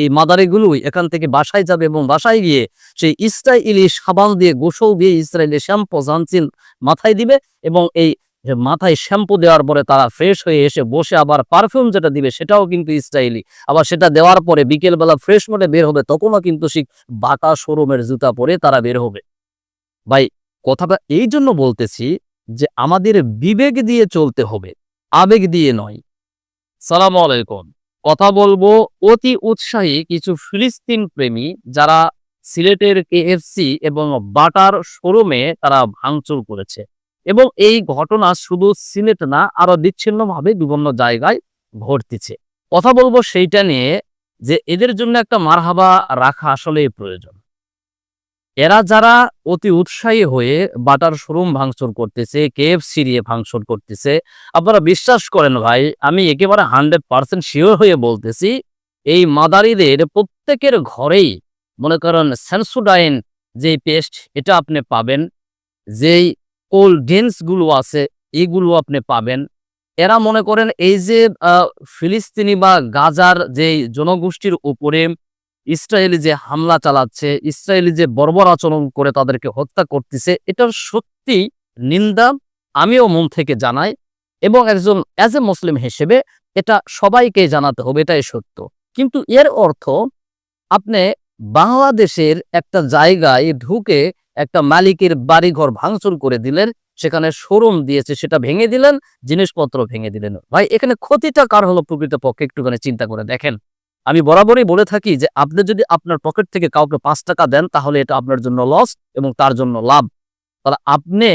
এই মাদারিগুলোই এখান থেকে বাসায় যাবে এবং বাসায় গিয়ে সেই ইসরায়েলি সাবান দিয়ে গোসল দিয়ে ইসরায়েলি শ্যাম্পু জানচিন মাথায় দিবে এবং এই মাথায় শ্যাম্পু দেওয়ার পরে তারা ফ্রেশ হয়ে এসে বসে আবার পারফিউম যেটা দিবে সেটাও কিন্তু ইসরায়েলি আবার সেটা দেওয়ার পরে বিকেলবেলা ফ্রেশ মোডে বের হবে, তখনও কিন্তু সেই বাটা শোরুমের জুতা পরে তারা বের হবে। ভাই, কথাটা এই জন্য বলতেছি যে আমাদের বিবেক দিয়ে চলতে হবে, আবেগ দিয়ে নয়। সালাম আলাইকুম। কথা বলব, অতি উৎসাহী কিছু ফিলিস্তিন প্রেমী যারা সিলেটের কেএফসি এবং বাটার শোরুমে তারা ভাঙচুর করেছে। এবং এই ঘটনা শুধু সিলেট না, আরও বিচ্ছিন্নভাবে বিভিন্ন জায়গায় ঘটতেছে। কথা বলব সেইটা নিয়ে যে এদের জন্য একটা মারহাবা রাখা আসলেই প্রয়োজন। এরা যারা অতি উৎসাহী হয়ে বাটার শোরুম ভাঙচুর করতেছে কেএফসি দিয়ে ভাঙচুর করতেছে, আপনারা বিশ্বাস করেন ভাই, আমি একেবারে হান্ড্রেড পার্সেন্ট শিওর হয়ে বলতেছি, এই মাদারিদের প্রত্যেকের ঘরেই মনে করেন স্যানসুডাইন যে পেস্ট এটা আপনি পাবেন, যেই কোল্ড ড্রিঙ্কসগুলো আছে এগুলো আপনি পাবেন। এরা মনে করেন এই যে ফিলিস্তিনি বা গাজার যে জনগোষ্ঠীর উপরে ইসরায়েলি যে হামলা চালাচ্ছে, ইসরায়েলি যে বর্বর আচরণ করে তাদেরকে হত্যা করতেছে, এটার সত্যি নিন্দা আমিও মন থেকে জানাই এবং একজন অ্যাজ এ মুসলিম হিসেবে এটা সবাইকে জানাতে হবে, এটাই সত্য। কিন্তু এর অর্থ আপনি বাংলাদেশের একটা জায়গায় ঢুকে একটা মালিকের বাড়িঘর ভাঙচুর করে দিলেন, সেখানে শোরুম দিয়েছে, সেটা ভেঙে দিলেন, জিনিসপত্র ভেঙে দিলেন। ভাই, এখানে ক্ষতিটা কার হলো প্রকৃত পক্ষে একটুখানি চিন্তা করে দেখেন। আমি বরাবরই বলে থাকি যে আপনি যদি আপনার পকেট থেকে কাউকে পাঁচ টাকা দেন, তাহলে এটা আপনার জন্য লস এবং তার জন্য লাভ। তাহলে আপনি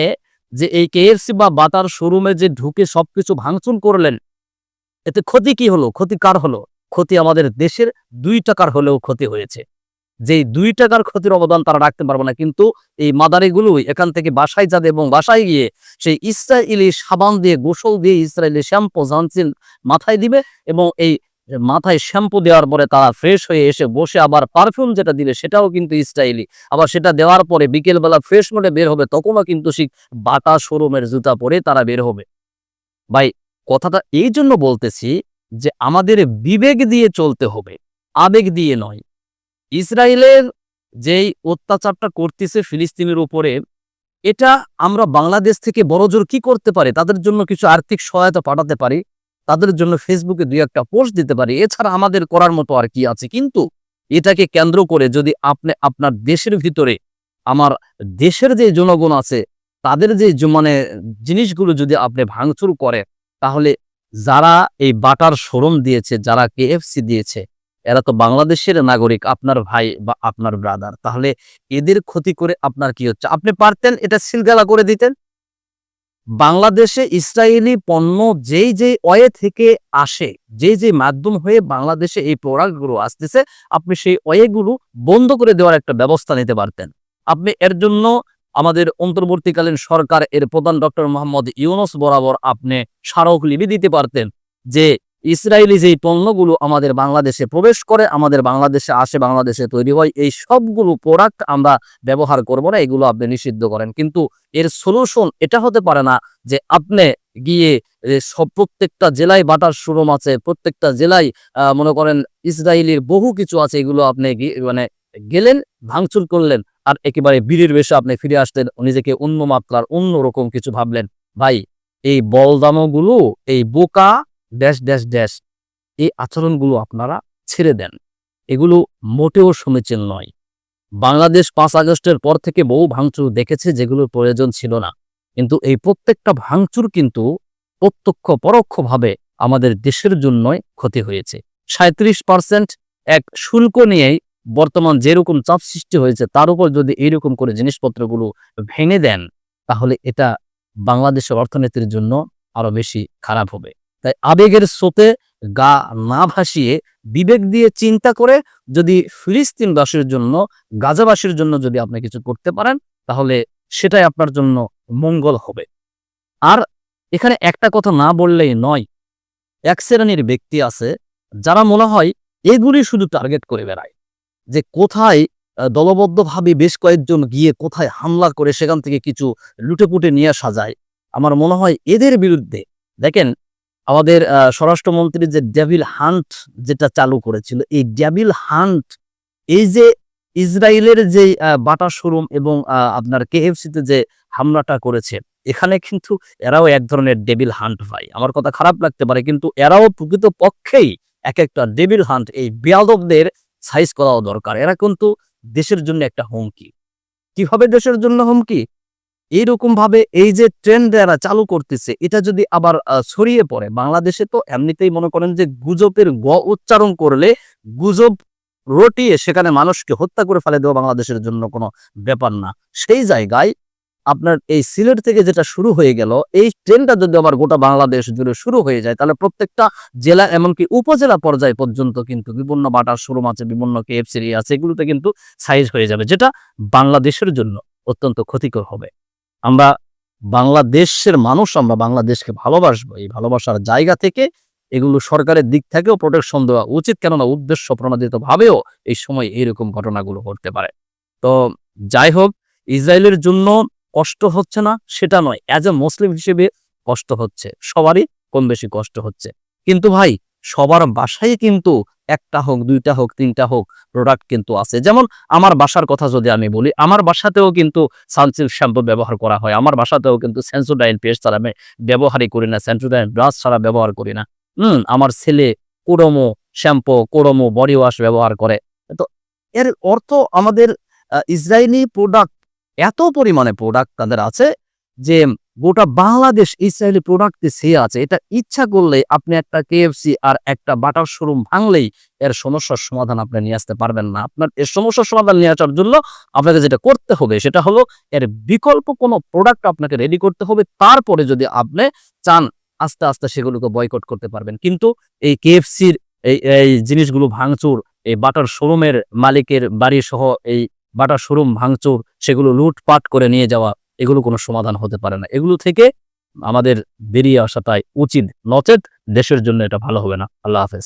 যে এই কেএফসি বা বাতার শোরুমে যে ঢুকে সবকিছু ভাঙচুর করলেন, এতে ক্ষতি কি হলো? ক্ষতি কার হলো? ক্ষতি আমাদের দেশের দুই টাকার হলেও ক্ষতি হয়েছে। যেই দুই টাকার ক্ষতির অবদান তারা রাখতে পারবে না, কিন্তু এই মাদারিগুলোই এখান থেকে বাসায় যাবে এবং বাসায় গিয়ে সেই ইসরায়েলি সাবান দিয়ে, গোসল দিয়ে ইসরায়েলি শ্যাম্পু জানচিন মাথায় দিবে এবং এই যে মাথায় শ্যাম্পু দেওয়ার পরে তারা ফ্রেশ হয়ে এসে বসে আবার পারফিউম যেটা দিলে সেটাও কিন্তু ইসরায়েলি আবার সেটা দেওয়ার পরে বিকেলবেলা ফ্রেশ মোডে বের হবে, তখনও কিন্তু সেই বাটা শোরুমের জুতা পরে তারা বের হবে। ভাই, কথাটা এই জন্য বলতেছি যে আমাদের বিবেক দিয়ে চলতে হবে, আবেগ দিয়ে নয়। ইসরায়েলের যেই অত্যাচারটা করতেছে ফিলিস্তিনের উপরে, এটা আমরা বাংলাদেশ থেকে বড়জোর কি করতে পারি? তাদের জন্য কিছু আর্থিক সহায়তা পাঠাতে পারি? তাদের জন্য ফেসবুকে দুই একটা পোস্ট দিতে পারি। এছাড়া আমাদের করার মতো আর কি আছে। কিন্তু এটাকে কেন্দ্র করে যদি আপনি আপনার দেশের ভিতরে, আমার দেশের যে জনগণ আছে, তাদের যে মানে জিনিসগুলো যদি আপনি ভাঙচুর করেন, তাহলে যারা এই বাটার শোরুম দিয়েছে, যারা কেএফসি দিয়েছে, এরা তো বাংলাদেশের নাগরিক, আপনার ভাই বা আপনার ব্রাদার তাহলে এদের ক্ষতি করে আপনার কি হচ্ছে? আপনি পারতেন এটা সিলগালা করে দিতেন? বাংলাদেশে ইসরায়েলি পণ্য যেই যেই ওয়ে থেকে আসে যে যে মাধ্যম হয়ে বাংলাদেশে এই প্রোডাক্টগুলো আসতেছে, আপনি সেই ওয়েগুলো বন্ধ করে দেওয়ার একটা ব্যবস্থা নিতে পারতেন। আপনি এর জন্য আমাদের অন্তর্বর্তীকালীন সরকার এর প্রধান ডক্টর মোহাম্মদ ইউনুস বরাবর আপনি স্মারকলিপি দিতে পারতেন যে ইসরায়েলি যেই পণ্যগুলো আমাদের বাংলাদেশে প্রবেশ করে, আমাদের বাংলাদেশে আসে, বাংলাদেশে তৈরি হয়, এই সবগুলো প্রোডাক্ট আমরা ব্যবহার করব না, এগুলো আপনি নিষিদ্ধ করেন। কিন্তু এর সলিউশন এটা হতে পারে না যে আপনি গিয়ে সব প্রত্যেকটা জেলায় বাটার শোরুম আছে, প্রত্যেকটা জেলায় মনে করেন ইসরায়েলির বহু কিছু আছে, এগুলো আপনি মানে গেলেন, ভাঙচুর করলেন, আর একেবারে বীরের বেশে আপনি ফিরে আসলেন, নিজেকে অন্য মাত্রার, অন্য রকম কিছু ভাবলেন। ভাই, এই বলদামগুলো, এই বোকা ড্যাশ ড্যাশ ড্যাশ এই আচরণগুলো আপনারা ছেড়ে দেন। এগুলো মোটেও সমীচীন নয়। বাংলাদেশ পাঁচ আগস্টের পর থেকে বহু ভাঙচুর দেখেছে যেগুলোর প্রয়োজন ছিল না। কিন্তু এই প্রত্যেকটা ভাঙচুর কিন্তু প্রত্যক্ষ পরোক্ষভাবে আমাদের দেশের জন্যই ক্ষতি হয়েছে। সাঁত্রিশ পার্সেন্ট এক শুল্ক নিয়েই বর্তমান যেরকম চাপ সৃষ্টি হয়েছে, তার উপর যদি এইরকম করে জিনিসপত্রগুলো ভেঙে দেন, তাহলে এটা বাংলাদেশের অর্থনীতির জন্য আরও বেশি খারাপ হবে। তাই আবেগের স্রোতে গা না ভাসিয়ে বিবেক দিয়ে চিন্তা করে যদি ফিলিস্তিনবাসীর জন্য গাজাবাসীর জন্য যদি আপনি কিছু করতে পারেন, তাহলে সেটাই আপনার জন্য মঙ্গল হবে। আর এখানে একটা কথা না বললেই নয়, এক শ্রেণির ব্যক্তি আছে যারা মনে হয় এগুলি শুধু টার্গেট করে বেড়ায়, যে কোথায় দলবদ্ধভাবে বেশ কয়েকজন গিয়ে কোথায় হামলা করে সেখান থেকে কিছু লুটেপুটে নিয়ে আসা যায়। আমার মনে হয় এদের বিরুদ্ধে, দেখেন আমাদের স্বরাষ্ট্রমন্ত্রী যে ডেভিল হান্ট যেটা চালু করেছিল, এই ডেভিল হান্ট, এই যে ইসরায়েলের যে বাটা শোরুম এবং আপনার কেএফসিতে যে হামলাটা করেছে, এখানে কিন্তু এরাও এক ধরনের ডেভিল হান্ট ভাই। আমার কথা খারাপ লাগতে পারে, কিন্তু এরাও প্রকৃত পক্ষেই এক একটা ডেভিল হান্ট, এই বিয়াদবদের সাইজ করাও দরকার। এরা কিন্তু দেশের জন্য একটা হুমকি। কীভাবে দেশের জন্য হুমকি? এইরকম ভাবে এই যে ট্রেন্ড এরা চালু করতেছে, এটা যদি আবার ছড়িয়ে পড়ে, বাংলাদেশে তো এমনিতেই মনে করেন যে গুজবের গ উচ্চারণ করলে গুজব রটিয়ে সেখানে মানুষকে হত্যা করে ফেলে দেওয়া বাংলাদেশের জন্য কোনো ব্যাপার না। সেই জায়গায় আপনার এই সিলেট থেকে যেটা শুরু হয়ে গেল, এই ট্রেনটা যদি আবার গোটা বাংলাদেশ জুড়ে শুরু হয়ে যায়, তাহলে প্রত্যেকটা জেলা এমনকি উপজেলা পর্যায় পর্যন্ত কিন্তু বিভিন্ন বাটার শোরুম আছে, বিভিন্ন কেএফসি আছে, এগুলোতে কিন্তু সাইজ হয়ে যাবে, যেটা বাংলাদেশের জন্য অত্যন্ত ক্ষতিকর হবে। আমরা বাংলাদেশের মানুষ, আমরা বাংলাদেশকে ভালোবাসবো। এই ভালোবাসার জায়গা থেকে এগুলো সরকারের দিক থেকেও প্রোটেকশন দেওয়া উচিত। কেননা উদ্দেশ্য প্রণোদিত ভাবেও এই সময় এইরকম ঘটনাগুলো ঘটতে পারে। তো যাই হোক, ইসরায়েলের জন্য কষ্ট হচ্ছে না, সেটা নয়। অ্যাজ এ মুসলিম হিসেবে কষ্ট হচ্ছে। সবারই কম বেশি কষ্ট হচ্ছে। কিন্তু ভাই, সবার বাসায় কিন্তু একটা হোক, দুইটা হোক, তিনটা হোক প্রোডাক্ট কিন্তু আছে। যেমন আমার বাসার কথা যদি আমি বলি, আমার বাসাতেও কিন্তু সানসিল্ক শ্যাম্পু ব্যবহার করা হয়। আমার বাসাতেও কিন্তু সেন্সোডাইন পেস্ট ছাড়া আমি ব্যবহারই করি না সেন্সোডাইন ব্রাশ ছাড়া ব্যবহার করি না। হুম, আমার ছেলে কোরমো শ্যাম্পু কোরমো বডি ওয়াশ ব্যবহার করে। তো এর অর্থ আমাদের ইসরায়েলি প্রোডাক্ট এত পরিমাণে প্রোডাক্ট তাদের আছে যে গোটা বাংলাদেশ ইসরায়েলি প্রোডাক্টে সে আছে। এটা ইচ্ছা করলে আপনি একটা কেএফসি আর একটা বাটার শোরুম ভাঙলেই এর সমস্যার সমাধান আপনি নিয়ে আসতে পারবেন না। আপনার এর সমস্যার সমাধান নিয়ে আসার জন্য আপনাকে যেটা করতে হবে সেটা হলো এর বিকল্প কোনো প্রোডাক্ট আপনাকে রেডি করতে হবে। তারপরে যদি আপনি চান আস্তে আস্তে সেগুলোকে বয়কট করতে পারবেন। কিন্তু এই কেএফসির এই এই জিনিসগুলো ভাঙচুর, এই বাটার শোরুমের মালিকের বাড়ি সহ এই বাটার শোরুম ভাঙচুর, সেগুলো লুটপাট করে নিয়ে যাওয়া এগুলো কোনো সমাধান হতে পারে না। এগুলো থেকে আমাদের বেরিয়ে আসাটাই উচিত। নচেত দেশের জন্য এটা ভালো হবে না। আল্লাহ হাফেজ।